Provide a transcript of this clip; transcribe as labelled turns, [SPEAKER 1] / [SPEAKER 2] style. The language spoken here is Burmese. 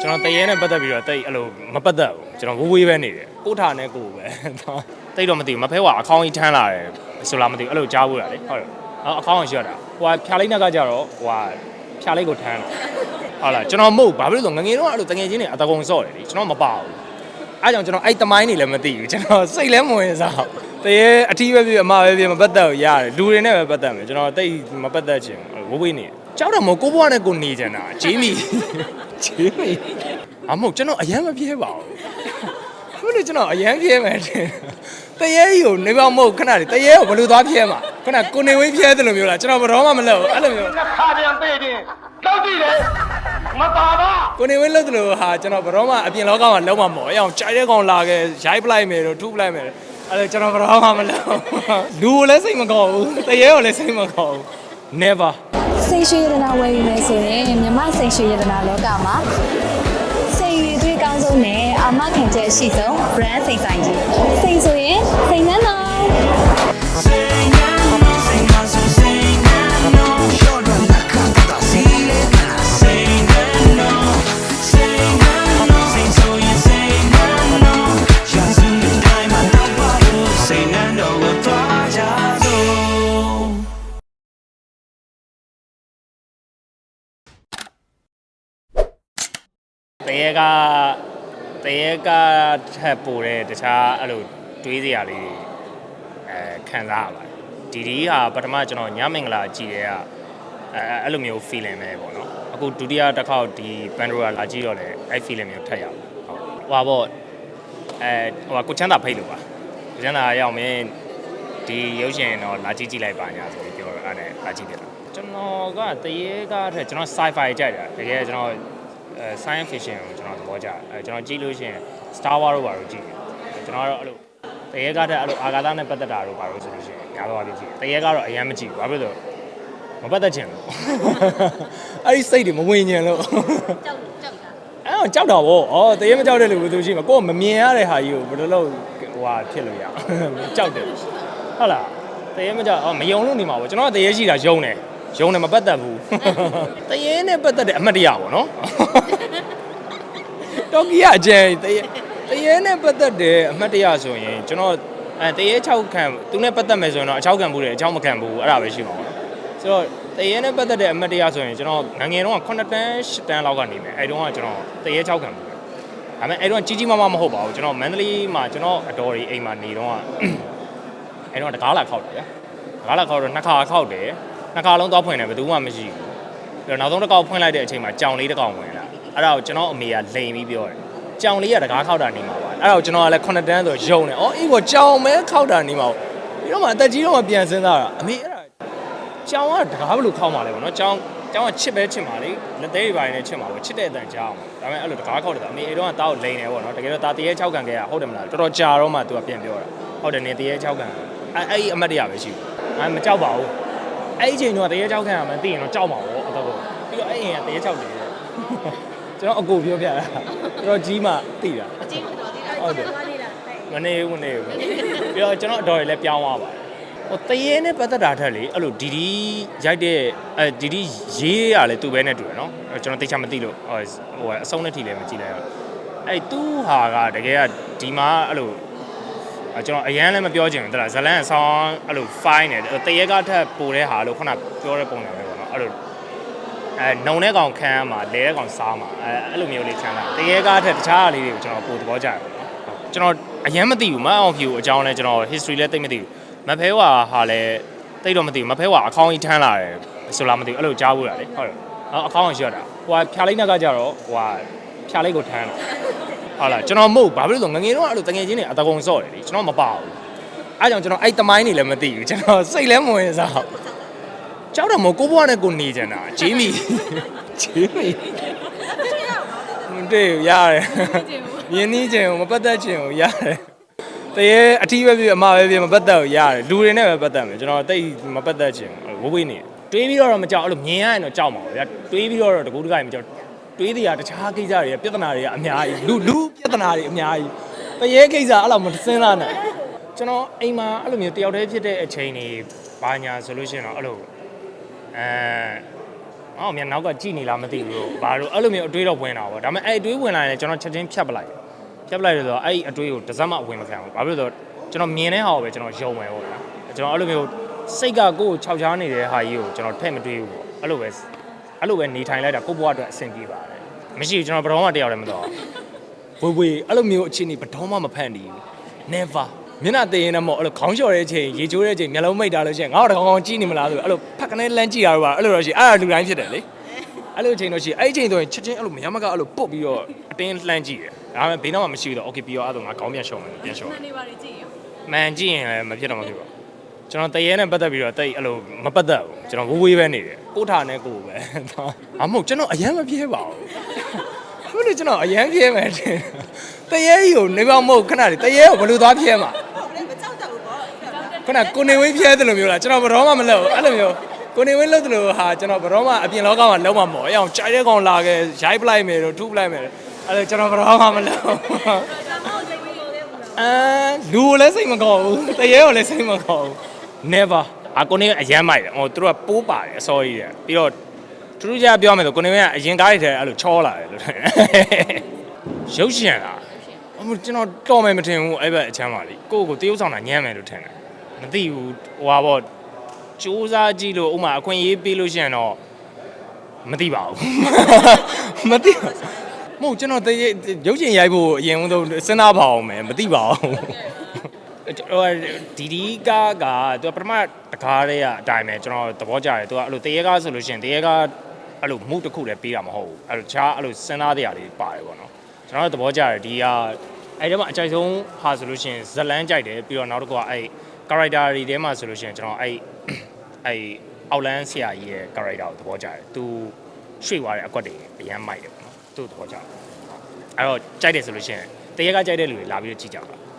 [SPEAKER 1] ကျွန်တော်တရေနဲ့ပတ်သက်ပြီးတော့တိတ်အဲ့လိုမပတ်သက်ဘူးကျွန်တော်ဝေးဝေးပဲနေတယ်ကိုထားနဲ့ကိုပဲတိတ်တော့မသိဘူးမဖဲကအခေါင်းကြီးထမ်းလာတယ်ဆိုလားမသိဘူးအဲ့လိုကြားဘူးလားလေဟုတ်တယ်အော်အခေါင်းကိုရှိရတာဟိုကဖြာလိုက်နှက်ကကြတော့ဟိုကဖြာလိုက်ကိုထမ်းလာဟုတ်လားကျွန်တော်မဟုတ်ဘာဖြစ်လို့လဲဆိုငငယ်တော့အဲ့လိုတငယ်ချင်းတွေအတကုံစော့တယ်လေကျွန်တော်မပါဘူးအဲ့ကြောင့်ကျွန်တော်အဲ့တမိုင်းနေလည်းမသိဘူးကျွန်တော်စိတ်လည်းမဝင်စားတရေအထီးပဲပြအမပဲပြမပတ်သက်ဘူးရတယ်လူတွေနဲ့ပဲပတ်သက်မယ်ကျွန်တော်တိတ်မပတ်သက်ချင်ဘူးဝေးဝေးနေကြောက်တော့မဟုတ်ကိုဘွားနဲ့ကိုနေချင်တာဂျေးမီ ဂျေးမီအမဟုတ်ကျွန်တော်အရန်မပြဲပါဘူးခုလေကျွန်တော်အရန်ပြဲမယ်တဲ့တရေကြီးကိုနေပါမဟုတ်ခဏလေးတရေကိုဘယ်လိုသွားပြဲမှာခဏကိုနေဝင်းပြဲတယ်လို့မျိုးလားကျွန်တော်ဘယ်တော့မှမလုပ်ဘူးအဲ့လိုမျိုး
[SPEAKER 2] ခါပြန်ပေးတင်တောက်ကြည့်တယ်မပါပါ
[SPEAKER 1] ကိုနေဝင်းလုပ်တယ်လို့ဟာကျွန်တော်ဘယ်တော့မှအပြင်လောကမှာလုံးဝမဟုတ်အောင်ကြိုက်တဲ့ကောင်လာခဲ့ရိုက်ပလိုက်မယ်တို့ထုပလိုက်မယ်အဲ့လိုကျွန်တော်ဘယ်တော့မှမလုပ်လူကိုလည်းစိတ်မကောင်းဘူးတရေကိုလည်းစိတ်မကောင်းဘူး never
[SPEAKER 3] စိတ်ရှိရတနာဝယ်ယူမယ်ဆိုရင်မြမစိတ်ရှိရတနာလောကမှာစိတ်ရည်သွေးကောင်းဆုံးနဲ့အာမခံချက်အရှိဆုံး brand စိတ်ဆိုင်ကြီးစိတ်ဆိုရင်စိတ်နှမ်းတော်
[SPEAKER 1] တရေကတရေကထပ်ပို့တဲ့တခြားအဲ့လိုတွေးစရာလေးတွေအဲခံစားရပါတယ်ဒီဒီဟာပထမကျွန်တော်ညမင်္ဂလာကြည့်ရဲကအဲအဲ့လိုမျိုး feeling ပဲပေါ့နော်အခုဒုတိယတစ်ခေါက်ဒီ Pandora လာကြည့်တော့လေအဲ့ feeling မျိုးထပ်ရပါဟုတ်ဟွာပေါ့အဲဟိုကကိုချမ်းသာဖိတ်လို့ပါကိုချမ်းသာရောက်မင်းဒီရုပ်ရှင်တော့လာကြည့်ကြည့်လိုက်ပါညာဆိုပြီးပြောတော့အဲ့ဒါနဲ့လာကြည့်တယ်လားကျွန်တော်ကတရေကထက်ကျွန်တော် sci-fi ကြိုက်တာတကယ်ကျွန်တော်အဲ science fiction ကိုကျွန်တော်သဘောကျတယ်အဲကျွန်တော်ကြည့်လို့ရှိရင် Star Wars တို့ဘာလို့ကြည့်တယ်ကျွန်တော်ကတော့အဲ့လိုတရေကားတဲ့အဲ့လိုအာဂါသနဲ့ပတ်သက်တာတို့ဘာလို့ဆိုလို့ရှိရင်ညာတော့အပြည့်ကြည့်တယ်တရေကတော့အရင်မကြည့်ဘူးဘာဖြစ်လို့မပတ်သက်ချင်လို့အဲ့ဒီစိတ်တွေမဝင်ညင်လို့ကြောက်ကြောက်တာအဲ့တော့ကြောက်တာဗောဩတရေမကြောက်တဲ့လူဘယ်သူရှိမှာကိုယ်မမြင်ရတဲ့ဟာကြီးကိုဘယ်လိုလုပ်ဟိုဟာဖြစ်လို့ရကြောက်တယ်ဟုတ်လားတရေမကြောက်ဩမယုံလို့နေမှာဗောကျွန်တော်ကတရေရှိတာယုံတယ် ယုံတယ်မပတ်သက်ဘူးတရေနဲ့ပတ်သက်တဲ့အမှတ်တရဗောနော်တော်ကီကအကျန်တရေတရေနဲ့ပတ်သက်တဲ့အမှတ်တရဆိုရင်ကျွန်တော်အဲတရေ6ခံသူနဲ့ပတ်သက်မယ်ဆိုရင်တော့အ6ခံဘူးတယ်အ6မခံဘူးအဲ့ဒါပဲရှိမှာပေါ့ဆိုတော့တရေနဲ့ပတ်သက်တဲ့အမှတ်တရဆိုရင်ကျွန်တော်ငငယ်တုန်းက9တန်း10တန်းလောက်ကနေမယ်အဲတုန်းကကျွန်တော်တရေ6ခံဘူးတယ်ဒါပေမဲ့အဲတုန်းကကြီးကြီးမားမားမဟုတ်ပါဘူးကျွန်တော်မန္တလေးမှာကျွန်တော်အတော်ကြီးအိမ်မှာနေတော့ကအဲတုန်းကတကားလာခောက်တယ်ဗျာတကားလာခောက်တော့နှစ်ခါခောက်တယ် နှစ်ခါလုံးတော့ဖွင့်တယ်ဘယ်သူမှမရှိဘူးပြီးတော့နောက်ဆုံးတစ်ကောက်ဖွင့်လိုက်တဲ့အချိန်မှာကြောင်လေးတစ်ကောင်ဝင်လာအဲ့ဒါကိုကျွန်တော်အမေကလိန်ပြီးပြောတယ်ကြောင်လေးကတကားခောက်တာနေမှာပါအဲ့တော့ကျွန်တော်ကလည်း9တန်းဆိုယုံတယ်ဩအေးဘောကြောင်မဲခောက်တာနေမှာပြီးတော့မှအသက်ကြီးတော့မှပြန်စဉ်းစားတာအမေအဲ့ဒါကြောင်ကတကားဘယ်လိုခောက်မှာလဲဗောနော်ကြောင်ကြောင်ကချစ်ပဲချစ်မှာလေလက်သေးတွေပိုင်းနဲ့ချစ်မှာပေါ့ချစ်တဲ့အတန်ကြားအောင်ဒါပေမဲ့အဲ့လိုတကားခောက်တယ်အမေအဲ့တော့ကတားကိုလိန်တယ်ဗောနော်တကယ်တော့တာတရေ6ကန်ခဲ့ရဟုတ်တယ်မလားတော်တော်ကြာတော့မှ तू ကပြန်ပြောတာဟုတ်တယ်နေတရေ6ကန်အဲ့အဲ့ဒီအမတ်တရပဲရှိဘူးအဲ့မကြောက်ပါဘူး အဲ့ဒီအချိန်တော့တရေ6ကန်ရမှသိရင်တော့ကြောက်မှာဗောအတော့ပြီးတော့အဲ့အိမ်ကတရေ6တယ်ကျွန်တော်အကိုပြောပြတာတော်တော်ကြီးမှသိတာဟုတ်တယ်မနေဘူးမနေဘူးပြီးတော့ကျွန်တော်အတော်ရလည်းပြောင်းသွားပါတယ်ဟိုတရေနဲ့ပတ်သက်တာထက်လေအဲ့လိုဒီဒီရိုက်တဲ့အဲဒီဒီရေးရလဲသူ့ပဲနဲ့တူတယ်နော်အဲ့ကျွန်တော်သိချာမသိလို့ဟိုဟိုအဆုံးနဲ့ထိလည်းမကြည့်လိုက်ရဘူးအဲ့သူ့ဟာကတကယ်ကဒီမှာအဲ့လိုအဲ့ ကျွန်တော်အရန်လည်းမပြောချင်ဘူးတလားဇလန်ဆောင်းအဲ့လို fine တယ်တရေကထက်ပိုတဲ့ဟာလို့ခုနပြောတဲ့ပုံစံပဲပေါ့နော်အဲ့လိုအဲနုံတဲ့ကောင်ခံရမှာလဲတဲ့ကောင်စားမှာအဲအဲ့လိုမျိုးလေးခံတာတရေကားထက်တခြားဟာလေးတွေကိုကျွန်တော်ပိုသဘောကျတယ်ပေါ့နော်ကျွန်တော်အရင်မသိဘူးမအောင်ဖြူအကြောင်းလဲကျွန်တော် history လဲသိမသိဘူးမဖဲဝါဟာလဲသိတော့မသိဘူးမဖဲဝါအခေါင်းကြီးထမ်းလာတယ်ဆိုလားမသိဘူးအဲ့လိုကြားဘူးလားလေဟုတ်တယ်အော်အခေါင်းကိုရှိရတာဟိုကဖြာလိုက်နှက်ကကြတော့ဟိုကဖြာလိုက်ကိုထမ်းလာ ဟုတ်လားကျွန်တော်မဟုတ်ဘာဖြစ်လို့လဲဆိုငငယ်တော့အဲ့လိုတငယ်ချင်းတွေအတကုံစော့တယ်လေကျွန်တော်မပါဘူးအဲ့ကြောင့်ကျွန်တော်အဲ့တမိုင်းနေလည်းမသိဘူးကျွန်တော်စိတ်လည်းမဝင်စားဘူးကြောက်တော့မဟုတ်ကိုဘွားနဲ့ကိုနေကြတာဂျေးမီဂျေးမီမတွေ့ဘူးရတယ်မြင်းနှီးခြင်းကိုမပတ်သက်ခြင်းကိုရတယ်တရေအထီးပဲပြအမပဲပြမပတ်သက်ဘူးရတယ်လူတွေနဲ့ပဲပတ်သက်မယ်ကျွန်တော်တိတ်မပတ်သက်ခြင်းဝဝေးနေတွေးပြီးတော့မကြောက်အဲ့လိုမြင်ရရင်တော့ကြောက်မှာပါဗျာတွေးပြီးတော့တကူတကကြီးမကြောက် တွေးတရားတခြားကိစ္စတွေကပြဿနာတွေကအများကြီးလူလူပြဿနာတွေအများကြီးတရေကိစ္စအဲ့လိုမစဉ်းစားနဲ့ကျွန်တော်အိမ်မှာအဲ့လိုမျိုးတယောက်တည်းဖြစ်တဲ့အချိန်တွေဘာညာဆိုလို့ရှိရင်တော့အဲ့လိုအဲငါ့ကိုမြန်နောက်ကကြည်နေလားမသိဘူးလို့ဘာလို့အဲ့လိုမျိုးအတွေးတော့ဝင်တာပေါ့ဒါပေမဲ့အဲ့အတွေးဝင်လာရင်ကျွန်တော်ချက်ချင်းဖြတ်ပလိုက်တယ်ဖြတ်ပလိုက်တယ်ဆိုတော့အဲ့အတွေးကိုတစ်စက်မှအဝင်မခံဘူးဘာဖြစ်လို့လဲဆိုတော့ကျွန်တော်မြင်တဲ့ဟာကိုပဲကျွန်တော်ယုံမယ်ပေါ့ဗျာကျွန်တော်အဲ့လိုမျိုးစိတ်ကကိုယ်ကိုခြောက်ချားနေတဲ့ဟာကြီးကိုကျွန်တော်ထည့်မတွေးဘူးပေါ့အဲ့လိုပဲ အဲ့လိုပဲနေထိုင်လိုက်တာကိုယ့်ဘဝအတွက်အဆင်ပြေပါတယ်မရှိဘူးကျွန်တော်ဘယ်တော့မှတယောက်လည်းမတော့ဝေဝေအဲ့လိုမျိုးအခြေအနေဘယ်တော့မှမဖန်တီးဘူး never မျက်နှာသေးရင်တော့မဟုတ်အဲ့လိုခေါင်းလျှော်တဲ့အချိန်ရေချိုးတဲ့အချိန်မျက်လုံးမိတ်တာလို့ရှိရင်ငါ့တော့ကောင်းကောင်းကြည့်နေမလားဆိုအဲ့လိုဖက်ကနေလမ်းကြည့်တာတော့ပါအဲ့လိုတော့ရှိအဲ့ဒါလူတိုင်းဖြစ်တယ်လေအဲ့လိုအချိန်တော့ရှိအဲ့အချိန်ဆိုရင်ချက်ချင်းအဲ့လိုမရမကအဲ့လိုပုတ်ပြီးတော့အတင်းလှမ်းကြည့်တယ်ဒါပေမဲ့ဘေးနောက်မှာမရှိတော့ okay ပြီးတော့အဲ့ဒါငါခေါင်းပြန်လျှော်မယ်ပြန်လျှော်
[SPEAKER 4] မှန်နေပါလေကြည့်ရ
[SPEAKER 1] မှန်ကြည့်ရင်လည်းမဖြစ်တော့မဖြစ်ပါဘူး ကျွန်တော်တရေနဲ့ပတ်သက်ပြီးတော့တိတ်အဲ့လိုမပတ်သက်ဘူးကျွန်တော်ဝေးဝေးပဲနေတယ်ကိုထားနဲ့ကိုပဲအမဟုတ်ကျွန်တော်အရင်မပြေပါဘူးခုလေကျွန်တော်အရင်ပြေမယ်တင်တရေကြီးကိုနေပါမဟုတ်ခဏလေးတရေကိုဘယ်လိုသွားပြေမှာ
[SPEAKER 4] ဟုတ်လေမကြောက်တတ်ဘူးပေါ့
[SPEAKER 1] ခုနကကိုနေဝင်းပြဲတယ်လို့မျိုးလားကျွန်တော်ဘယ်တော့မှမလုပ်ဘူးအဲ့လိုမျိုးကိုနေဝင်းလုပ်တယ်လို့ဟာကျွန်တော်ဘယ်တော့မှအပြင်လောကမှာလုံးဝမဟုတ်အအောင်ကြိုက်တဲ့ကောင်လာခဲ့ရိုက်ပလိုက်မယ်တို့ထုပလိုက်မယ်အဲ့လိုကျွန်တော်ဘယ်တော့မှမလုပ်ဘူး
[SPEAKER 4] ဒါမှမဟုတ်စိတ်ဝင်လို့လေဘူးလား
[SPEAKER 1] အမ်လူကိုလည်းစိတ်မကောင်းဘူးတရေကိုလည်းစိတ်မကောင်းဘူး never အကိုနေအရမ်းမိုက်တယ်ဟိုသူတို့ကပိုးပါတယ်အစောကြီးတယ်ပြီးတော့သူတို့ကြပြောမယ်ဆိုကိုနေကအရင်ကားတွေထဲအဲ့လိုချောလာတယ်လို့ထင်ရုပ်ရှင်လားအမကျွန်တော်တော်မယ်မထင်ဘူးအဲ့ဘက်အချမ်းပါလေကိုယ့်ကိုတရုပ်ဆောင်တာညမ်းမယ်လို့ထင်တယ်မသိဘူးဟိုဟာပေါ့စူးစမ်းကြည့်လို့ဥမာအခွင့်အရေးပေးလို့ရှိရင်တော့မသိပါဘူးမသိပါမဟုတ်ကျွန်တော်တရေရုပ်ရှင်ရိုက်ဖို့အရင်ဆုံးစဉ်းစားပါအောင်မယ်မသိပါဘူးဟို ဒီဒီကားကသူကပထမတကားလေးကအတိုင်းပဲကျွန်တော်သဘောကျတယ်သူကအဲ့လိုတရေကားဆိုလို့ရှိရင်တရေကားအဲ့လိုမှုတစ်ခုလည်းပေးတာမဟုတ်ဘူးအဲ့လိုခြားအဲ့လိုစဉ်းစားတရားလေးပါတယ်ပေါ့နော်ကျွန်တော်တို့သဘောကျတယ်ဒီကအဲ့ဒီမှာအကြိုက်ဆုံးဟာဆိုလို့ရှိရင်ဇလန်းကြိုက်တယ်ပြီးတော့နောက်တစ်ခုကအဲ့ character တွေထဲမှာဆိုလို့ရှိရင်ကျွန်တော်အဲ့အဲ့အောက်လန်းဆရာကြီးရဲ့ character ကိုသဘောကျတယ်သူရွှေ့သွားတဲ့အကွက်တွေအရန်မိုက်တယ်ပေါ့နော်သူ့သဘောကျတယ်အဲ့တော့ကြိုက်တယ်ဆိုလို့ရှိရင်တရေကားကြိုက်တဲ့လူတွေလာပြီးတော့ကြည့်ကြပါ